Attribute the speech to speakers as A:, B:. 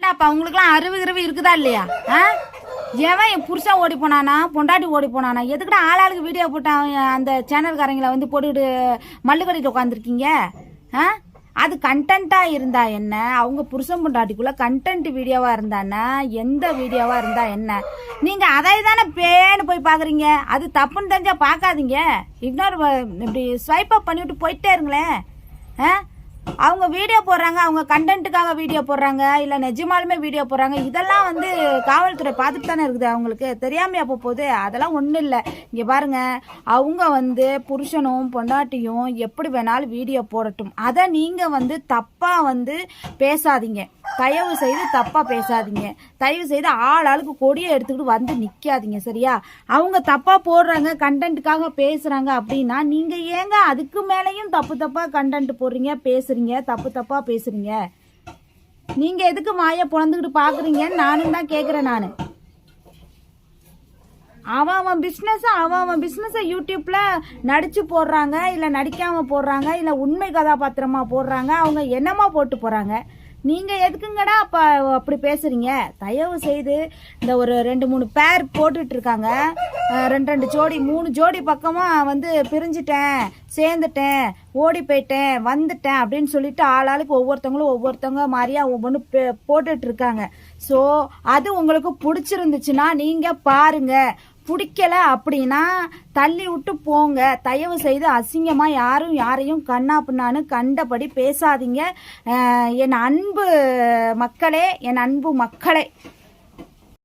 A: என்னப்பா உங்களுக்குலாம் அறிவு கிருவு இருக்குதா இல்லையா? ஆ? எவன் என் புருஷன் ஓடி போனானா? பொண்டாட்டி ஓடி போனானா? எதுக்குடா ஆளாளுக்கு வீடியோ போட்டான் அந்த சேனல்காரங்களை வந்து போட்டுக்கிட்டு மல்லு உட்காந்துருக்கீங்க ஆ? அது கண்டென்ட்டாக இருந்தா என்ன? அவங்க புருஷன் பொண்டாட்டிக்குள்ளே கண்டென்ட் வீடியோவாக இருந்தானா எந்த வீடியோவாக இருந்தா என்ன? நீங்கள் அதை தானே பேன்னு போய் பார்க்குறீங்க அது தப்புன்னு தெரிஞ்சால் பார்க்காதீங்க இக்னோர் இப்படி ஸ்வைப் அப் பண்ணிவிட்டு போயிட்டே இருங்களேன். ஆ? அவங்க வீடியோ போடுறாங்க அவங்க கண்டென்ட்டுக்காக வீடியோ போடுறாங்க இல்லை நிஜமாலுமே வீடியோ போடுறாங்க. இதெல்லாம் வந்து காவல்துறை பார்த்துட்டு தானே இருக்குது அவங்களுக்கு. தெரியாமையா போக போகுது. அதெல்லாம் ஒன்றும் இல்லை. இங்கே பாருங்க அவங்க வந்து புருஷனும் பொண்டாட்டியும் எப்படி வேணாலும் வீடியோ போடட்டும். அதை நீங்கள் வந்து தப்பாக வந்து பேசாதீங்க. தயவு செய்து தப்பாக பேசாதீங்க. தயவு செய்து ஆள் ஆளுக்கு கொடியை எடுத்துக்கிட்டு வந்து நிற்காதீங்க சரியா? அவங்க தப்பாக போடுறாங்க கண்டென்ட்டுக்காக பேசுகிறாங்க அப்படின்னா நீங்கள் ஏங்க அதுக்கு மேலேயும் தப்பு தப்பாக கண்டென்ட் போடுறீங்க பேசுகிறீங்க தப்பு தப்பாக பேசுகிறீங்க நீங்கள் எதுக்கு வாயை பிறந்துக்கிட்டு பார்க்குறீங்கன்னு நானும் தான் கேட்குறேன் நான். அவன் அவன் பிஸ்னஸை அவன் அவன் பிஸ்னஸை யூடியூப்பில் நடித்து போடுறாங்க இல்லை நடிக்காமல் போடுறாங்க இல்லை உண்மை கதாபாத்திரமாக போடுறாங்க அவங்க என்னமா போட்டு போகிறாங்க நீங்கள் எதுக்குங்கடா அப்போ அப்படி பேசுகிறீங்க தயவு செய்து இந்த ஒரு ரெண்டு மூணு பேர் போட்டுட்டு இருக்காங்க. ரெண்டு ரெண்டு ஜோடி மூணு ஜோடி பக்கமாக வந்து பிரிஞ்சிட்டேன் சேர்ந்துட்டேன் ஓடி போயிட்டேன் வந்துட்டேன் அப்படின்னு சொல்லிட்டு ஆளாளுக்கு ஒவ்வொருத்தவங்களும் ஒவ்வொருத்தவங்க மாதிரியா ஒவ்வொன்று போட்டுட்டு இருக்காங்க. ஸோ அது உங்களுக்கு பிடிச்சிருந்துச்சுன்னா நீங்கள் பாருங்க. பிடிக்கல அப்படின்னா தள்ளி விட்டு போங்க. தயவு செய்து அசிங்கமாக யாரும் யாரையும் கண்ணா பின்னான்னு கண்டபடி பேசாதீங்க. என் அன்பு மக்களே என் அன்பு மக்களே.